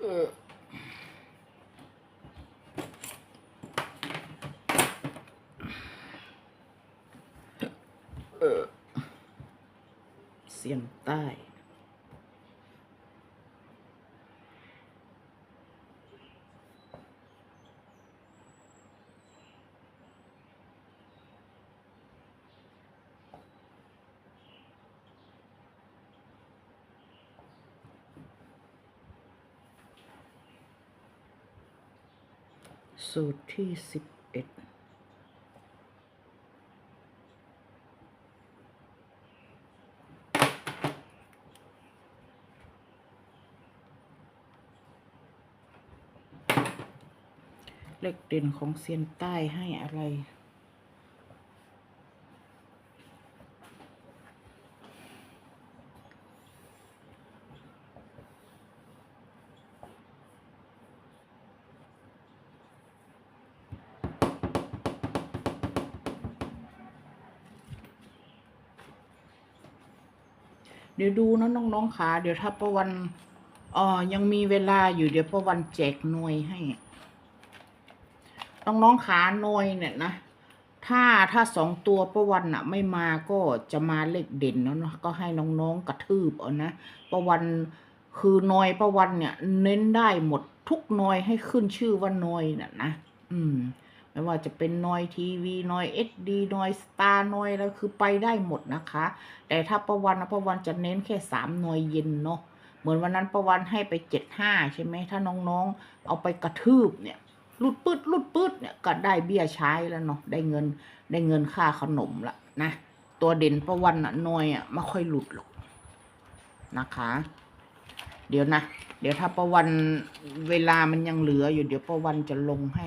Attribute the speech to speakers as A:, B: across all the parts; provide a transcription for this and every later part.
A: เออเสียงใต้ สูตรที่สิบเอ็ดเลขเด่นของเซียนใต้ให้อะไร ดี๋ยวดูนะน้องๆขาเดี๋ยวถ้าประวันอ่อยังมีเวลาอยู่เดี๋ยวประวันแจกหน่วยให้ น้องๆขาหน่วยเนี่ยนะถ้าถ้าสองตัวประวันอะไม่มาก็จะมาเลขเด่นแล้วเนาะก็ให้น้องๆกระทืบเอานะประวันคือน่วยประวันเนี่ย เน้นได้หมดทุกน่วยให้ขึ้นชื่อว่าน่วยน่ะนะ อืม ไม่ว่าจะเป็นนอยทีวีนอยเอสดีนอยสตาร์นอยแล้วคือไปได้หมดนะคะ แต่ถ้าประวันนะประวันจะเน้นแค่สามน่วยเย็นเนาะเหมือนวันนั้นประวันให้ไปเจ็ดห้าใช่ไหมถ้าน้องๆ เอาไปกระทืบเนี่ยลุดปืดลุดปืดเนี่ยก็ได้เบี้ยใช้แล้วเนาะได้เงินได้เงินค่าขนมละนะตัวเด่นประวันอะน่วยอะไม่ค่อยหลุดหรอกนะคะ เดี๋ยวนะ เดี๋ยวถ้าประวันเวลามันยังเหลืออยู่เดี๋ยวประวันจะลงให้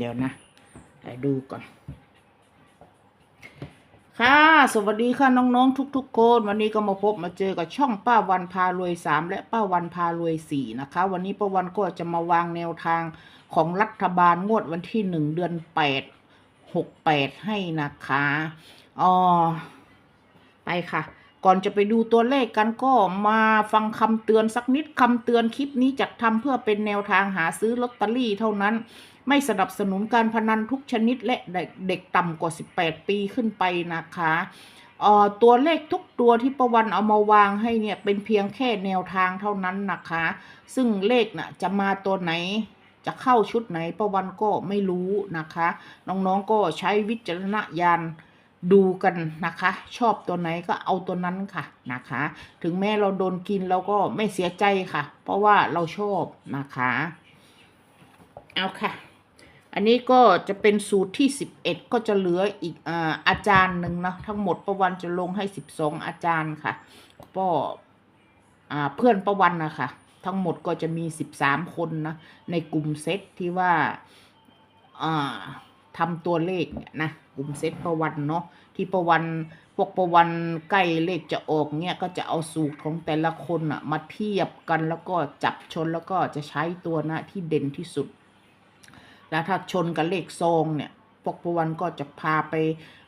A: เดี๋ยวนะไปดูก่อน ค่ะ สวัสดีค่ะน้องๆทุก ๆ คน วันนี้ก็มาพบมาเจอกับช่องป้าวันพารวยสามและป้าวันพารวยสี่นะคะ วันนี้ป้าวันก็จะมาวางแนวทางของรัฐบาลงวดวันที่หนึ่งเดือนแปดหกแปดให้นะคะอ๋อไปค่ะก่อนจะไปดูตัวเลขกันก็มาฟังคำเตือนสักนิดคำเตือนคลิปนี้จัดทำเพื่อเป็นแนวทางหาซื้อลอตเตอรี่เท่านั้น ไม่สนับสนุนการพนันทุกชนิดและเด็กต่ำกว่า 18 ปีขึ้นไปนะคะตัวเลขทุกตัวที่ประวันเอามาวางให้เนี่ยเป็นเพียงแค่แนวทางเท่านั้นนะคะ ซึ่งเลขน่ะจะมาตัวไหนจะเข้าชุดไหนประวันก็ไม่รู้นะคะ น้องๆก็ใช้วิจารณญาณดูกันนะคะ ชอบตัวไหนก็เอาตัวนั้นค่ะนะคะ ถึงแม้เราโดนกินเราก็ไม่เสียใจค่ะ เพราะว่าเราชอบนะคะ เอาค่ะ อันนี้ก็จะเป็นสูตรที่ 11 ก็จะเหลืออีกอาอาจารย์หนึ่งนะทั้งหมดประวันจะลงให้ 12 อาจารย์ค่ะก็อ่าเพื่อนประวันนะคะทั้งหมดก็จะมี 13 คนนะในกลุ่มเซตที่ว่าอ่าทำตัวเลขเนี่ยนะกลุ่มเซตประวันเนาะที่ประวันพวกประวันใกล้เลขจะออกเนี่ยก็จะเอาสูตรของแต่ละคนอะมาเทียบกันแล้วก็จับชนแล้วก็จะใช้ตัวนะที่เด่นที่สุด แล้วถ้าชนกับเลขซองเนี่ยพวกปวันก็จะพาไป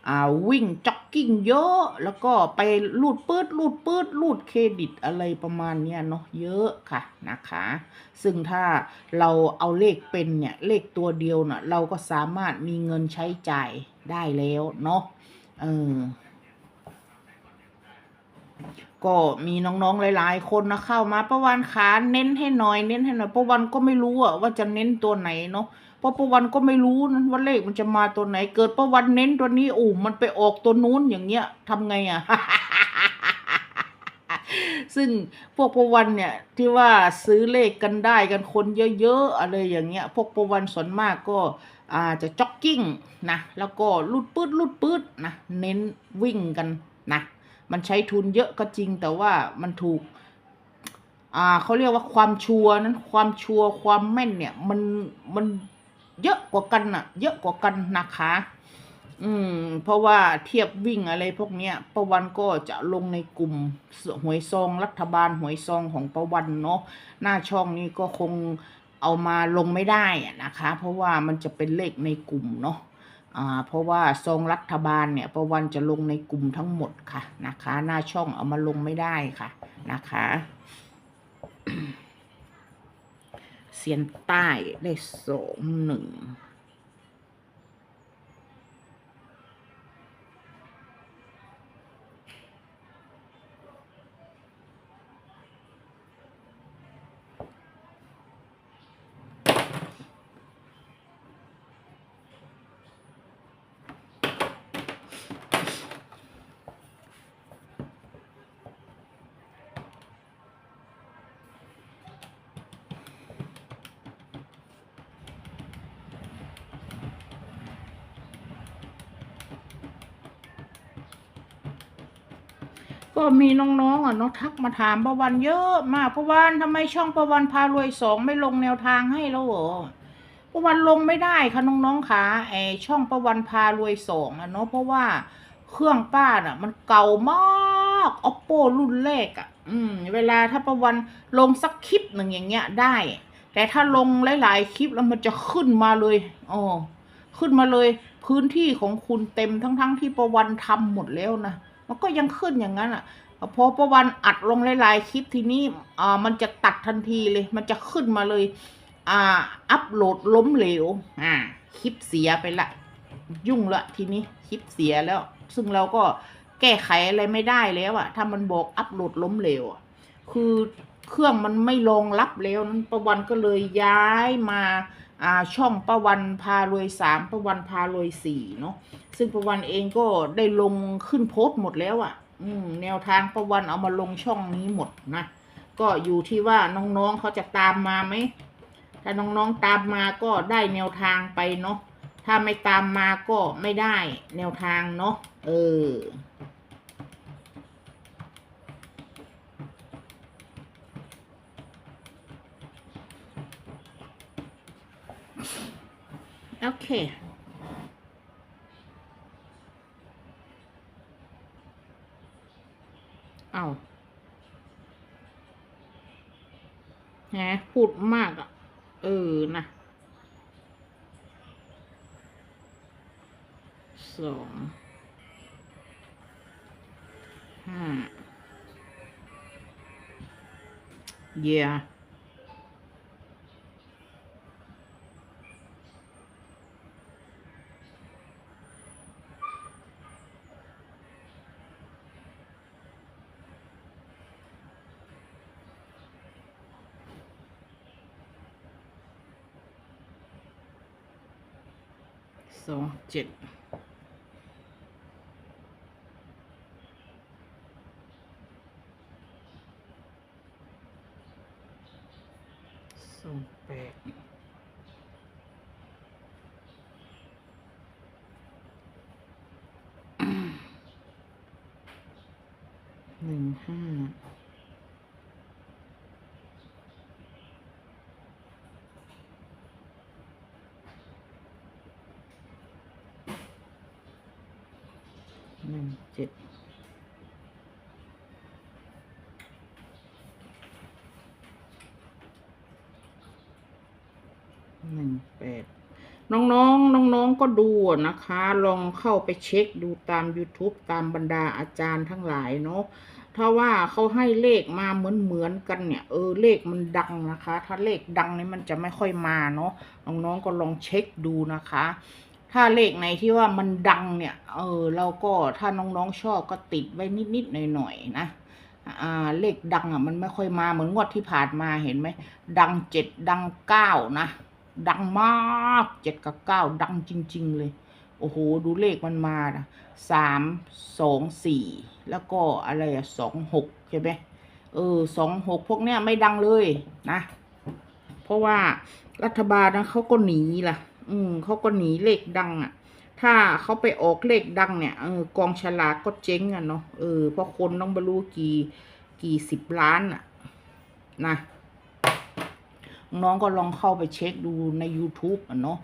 A: อ่าวิ่งจ็อกกิ้งเยอะ แล้วก็ไปลูดปืดลูดปืดลูดเครดิตอะไรประมาณเนี้ยเนาะเยอะค่ะนะคะ ซึ่งถ้าเราเอาเลขเป็นเนี่ยเลขตัวเดียวน่ะเราก็สามารถมีเงินใช้จ่ายได้แล้วเนาะเออก็มีน้องๆหลายๆ คนนะเข้ามาประวันขาเน้นให้หน่อยเน้นให้หน่อยประวันก็ไม่รู้อะว่าจะเน้นตัวไหนเนาะ เพราะประวันก็ไม่รู้นะว่าเลขมันจะมาตัวไหน เกิดประวันเน้นตัวนี้โอ้มันไปออกตัวนู้นอย่างเงี้ยทำไงอะซึ่งพวกประวันเนี่ย ที่ว่าซื้อเลขกันได้กันคนเยอะๆอะไรอย่างเงี้ย พวกประวันส่วนมากก็อาจะจ็อกกิ้งนะแล้วก็ลูดปืดลูดปืดนะเน้นวิ่งกันนะมันใช้ทุนเยอะก็จริงแต่ว่ามันถูกอ่าเขาเรียกว่าความชัวนั้นความชัวความแม่นเนี่ยมันมัน เยอะกว่ากันน่ะ เยอะกว่ากันนะคะ อืม เพราะว่าเทียบวิ่งอะไรพวกเนี้ยประวันก็จะลงในกลุ่มหวยซองรัฐบาลหวยซองของประวันเนาะหน้าช่องนี้ก็คงเอามาลงไม่ได้อะนะคะ เพราะว่ามันจะเป็นเลขในกลุ่มเนาะอ่าเพราะว่าซองรัฐบาลเนี่ยประวันจะลงในกลุ่มทั้งหมดค่ะนะคะ หน้าช่องเอามาลงไม่ได้ค่ะนะคะ เสียนใต้ได้สองหนึ่ง ก็มีน้องๆอะเนาะทักมาถามประวันเยอะมากประวันทำไมช่องประวันพารวยสองไม่ลงแนวทางให้แล้วเหรอประวันลงไม่ได้ค่ะน้องๆค่ะไอช่องประวันพารวยสองอะเนาะเพราะว่าเครื่องป้าอะ มันเก่ามาก oppo รุ่นแรกอะ อืม เวลาถ้าประวันลงสักคลิปหนึ่งอย่างเงี้ยได้ แต่ถ้าลงหลายๆคลิปแล้วมันจะขึ้นมาเลยอ๋อขึ้นมาเลย พื้นที่ของคุณเต็มทั้งๆที่ประวันทำหมดแล้วนะ มันก็ยังขึ้นอย่างนั้นอะพอประวันอัดลงหลายๆคลิปทีนี้อ่ามันจะตัดทันทีเลย มันจะขึ้นมาเลย อ่า อัปโหลดล้มเหลว อ่า คลิปเสียไปละ ยุ่งละทีนี้คลิปเสียแล้ว ซึ่งเราก็แก้ไขอะไรไม่ได้แล้วอะถ้ามันบอกอัปโหลดล้มเหลวคือเครื่องมันไม่รองรับแล้วนั้นประวันก็เลยย้ายมาอ่าช่องประวันพารวยสามประวันพารวยสี่เนาะ ซึ่งประวันเองก็ได้ลงขึ้นโพสต์หมดแล้วอะ่ะ อืม แนวทางประวันเอามาลงช่องนี้หมดนะ ก็อยู่ที่ว่าน้องๆเขาจะตามมาไหม ถ้าน้องๆตามมาก็ได้แนวทางไปเนาะ ถ้าไม่ตามมาก็ไม่ได้แนวทางเนาะ เออโอเค เอาแหมพูดมากอะ เออ นะสองห้าเยียสองเจ็ด สองแปดหนึ่งห้า หนึ่งเจ็ดหนึ่งแปดน้องๆ น้องๆ ก็ดูนะคะ ลองเข้าไปเช็คดูตาม YouTube ตามบรรดาอาจารย์ทั้งหลายเนาะ ถ้าว่าเขาให้เลขมาเหมือนเหมือนๆกันเนี่ย เออเลขมันดังนะคะ ถ้าเลขดังนี่มันจะไม่ค่อยมาเนาะ น้องๆ ก็ลองเช็คดูนะคะ ถ้าเลขไหนที่ว่ามันดังเนี่ย เออเราก็ถ้าน้องๆชอบก็ติดไว้นิดๆหน่อยๆนะอ่าเลขดังอะมันไม่ค่อยมาเหมือนงวดที่ผ่านมาเห็นไหมดังเจ็ดดังเก้านะดังมากเจ็ดกับเก้าดังจริง ๆ เลย โอ้โห ดูเลขมันมานะสามสองสี่แล้วก็อะไรอะสองหกใช่ไหมเออสองหกพวกเนี้ยไม่ดังเลยนะ เพราะว่ารัฐบาลนะเขาก็หนีล่ะ อืมเขาก็หนีเลขดังอะ ถ้าเขาไปออกเลขดังเนี่ยเออกองฉลากก็เจ๊งอะเนาะเออเพราะคนต้องบรรลุกี่กี่สิบล้านอะ นะน้องก็ลองเข้าไปเช็คดูใน YouTube อะเนาะ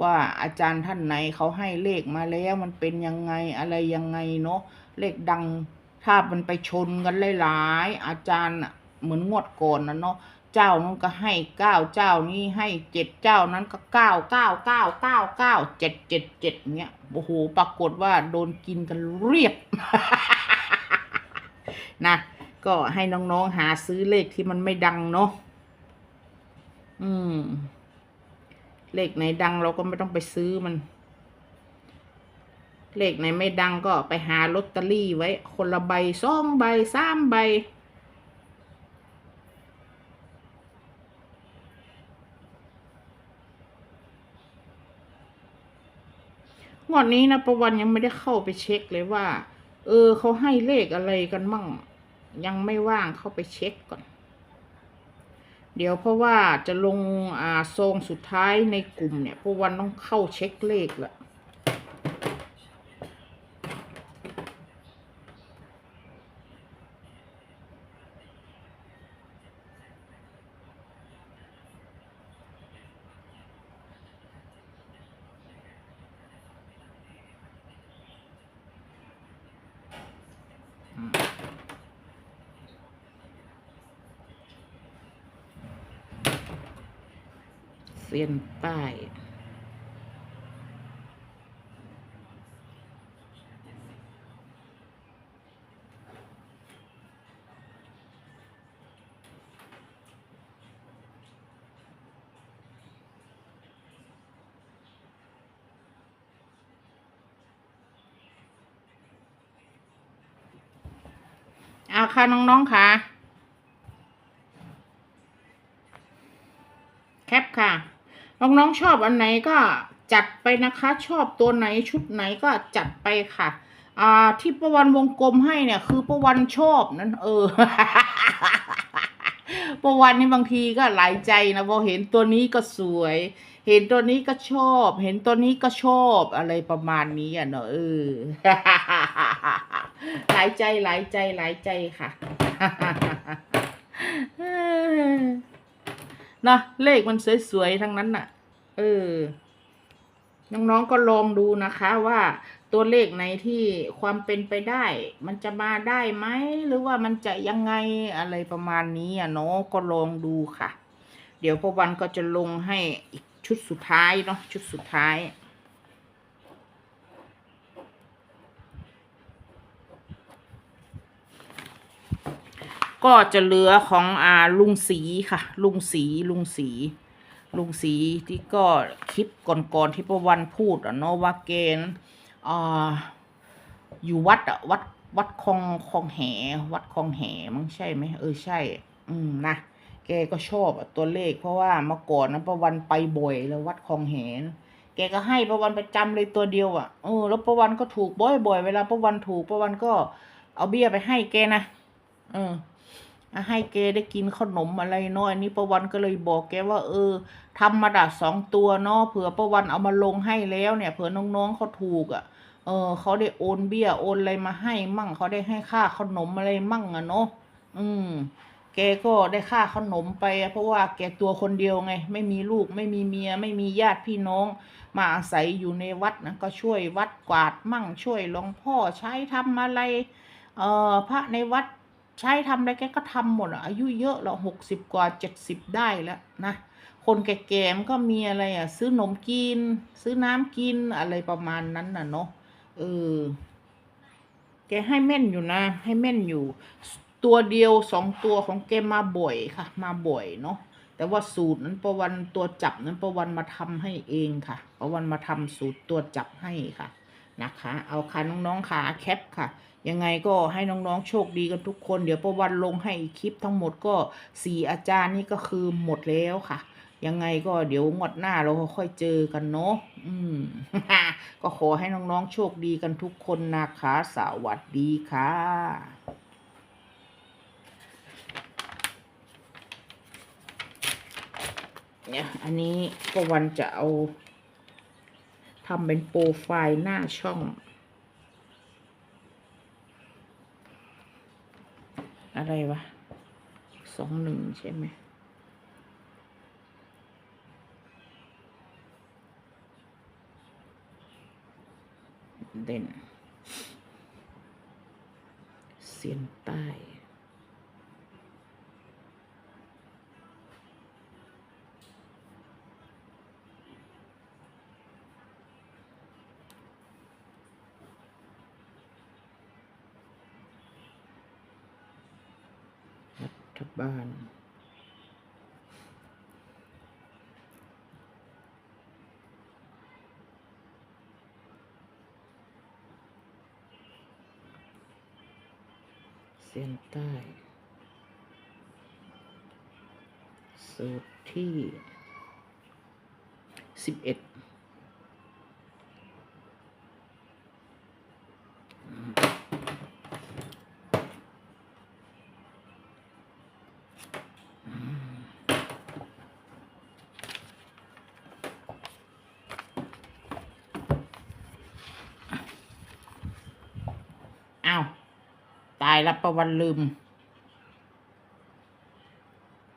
A: ว่าอาจารย์ท่านไหนเขาให้เลขมาแล้วมันเป็นยังไงอะไรยังไงเนาะเลขดังถ้ามันไปชนกันหลายๆอาจารย์เหมือนงวดก่อนนะเนาะ เจ้านั้นก็ให้เก้าเจ้านี้ให้เจ็ดเจ้านั้นก็เก้าเก้าเก้าเก้าเก้าเจ็ดเจ็ดเจ็ดเงี้ยโอ้โหปรากฏว่าโดนกินกันเรียบนะก็ให้น้องๆหาซื้อเลขที่มันไม่ดังเนาะอืม เลขไหนดังเราก็ไม่ต้องไปซื้อมัน เลขไหนไม่ดังก็ไปหาลอตเตอรี่ไว้ คนละใบสองใบสามใบ งวดนี้นะประวันยังไม่ได้เข้าไปเช็คเลยว่า เออเขาให้เลขอะไรกันมั่ง ยังไม่ว่างเข้าไปเช็คก่อน เดี๋ยวเพราะว่าจะลงอ่าซงสุดท้ายในกลุ่มเนี่ยประวันต้องเข้าเช็คเลขละ เส้นป้าย เอาค่ะ น้องๆค่ะ แคปค่ะ น้องๆชอบอันไหนก็จัดไปนะคะ ชอบตัวไหนชุดไหนก็จัดไปค่ะ อ่าที่ประวันวงกลมให้เนี่ย คือประวันชอบนั่นเออ ประวันนี่บางทีก็หลายใจนะพอเห็นตัวนี้ก็สวย เห็นตัวนี้ก็ชอบ เห็นตัวนี้ก็ชอบอะไรประมาณนี้อะเนอะเออหลายใจหลายใจหลายใจค่ะ นะเลขมันสวยๆทั้งนั้นน่ะ เออ น้องๆก็ลองดูนะคะว่าตัวเลขไหนที่ความเป็นไปได้ มันจะมาได้ไหมหรือว่ามันจะยังไงอะไรประมาณนี้อะเนาะก็ลองดูค่ะ เดี๋ยวพอวันก็จะลงให้อีกชุดสุดท้ายเนาะชุดสุดท้าย ก็จะเหลือของอาลุงสีค่ะ ลุงสีลุงสีลุงสีที่ก็คลิปก่อนๆที่ประวันพูดอะเนาะว่าเกณฑ์อ่าอยู่วัดอะวัดวัดคลองคลองแห วัดคลองแหมั้งใช่ไหมเออใช่ อืมนะแกก็ชอบตัวเลข เพราะว่าเมื่อก่อนนะประวันไปบ่อยแล้ววัดคลองแหนแกก็ให้ประวันประจำเลยตัวเดียวอะเออแล้วประวันก็ถูกบ่อยๆเวลาประวันถูกประวันก็เอาเบี้ยไปให้แกนะเออ ให้แกได้กินขนมอะไรเนาะอันนี้ประวันก็เลยบอกแกว่า เออทำมาดัดสองตัวเนาะเผื่อประวันเอามาลงให้แล้วเนี่ย เผื่อน้องๆเขาถูกอะ่ะ เออเขาได้โอนเบี้ยโอนอะไรมาให้มั่งเขาได้ให้ค่าขนมอะไรมั่งอะเนาะอืม แกก็ได้ค่าขนมไป เพราะว่าแกตัวคนเดียวไง ไม่มีลูกไม่มีเมีย ไม่มีญาติพี่น้อง มาอาศัยอยู่ในวัดนะก็ช่วยวัดกวาดมั่งช่วยหลวงพ่อใช้ทำอะไร เอ่อพระในวัด ใช้ทำอะไรแกก็ทำหมดอะอายุเยอะแล้วหกสิบกว่าเจ็ดสิบได้แล้วนะคนแก่ๆมันก็มีอะไรอะ ซื้อนมกิน ซื้อน้ำกินอะไรประมาณนั้นน่ะเนาะเออแกให้แม่นอยู่นะ ให้แม่นอยู่ ตัวเดียวสองตัวของแกมาบ่อยค่ะ มาบ่อยเนาะแต่ว่าสูตรนั้นประวันตัวจับนั้นประวันมาทำให้เองค่ะ ประวันมาทำสูตรตัวจับให้ค่ะนะคะ เอาค่ะน้องๆขาแคปค่ะ ยังไงก็ให้น้องๆโชคดีกันทุกคน เดี๋ยวประวันลงให้อีกคลิปทั้งหมดก็สี่อาจารย์นี่ก็คือหมดแล้วค่ะ ยังไงก็เดี๋ยวงวดหน้าเราค่อยเจอกันเนาะอืม ก็ขอให้น้องๆโชคดีกันทุกคนนะคะ สวัสดีค่ะเนี่ยอันนี้ประวันจะเอาทำเป็นโปรไฟล์หน้าช่อง อะไรวะสองหนึ่งใช่ไหมเด่นเสียนใต้ ฐบบ้าลเส้นใต้ สูตรที่สิบเอ็ด อ้ายประวันลืม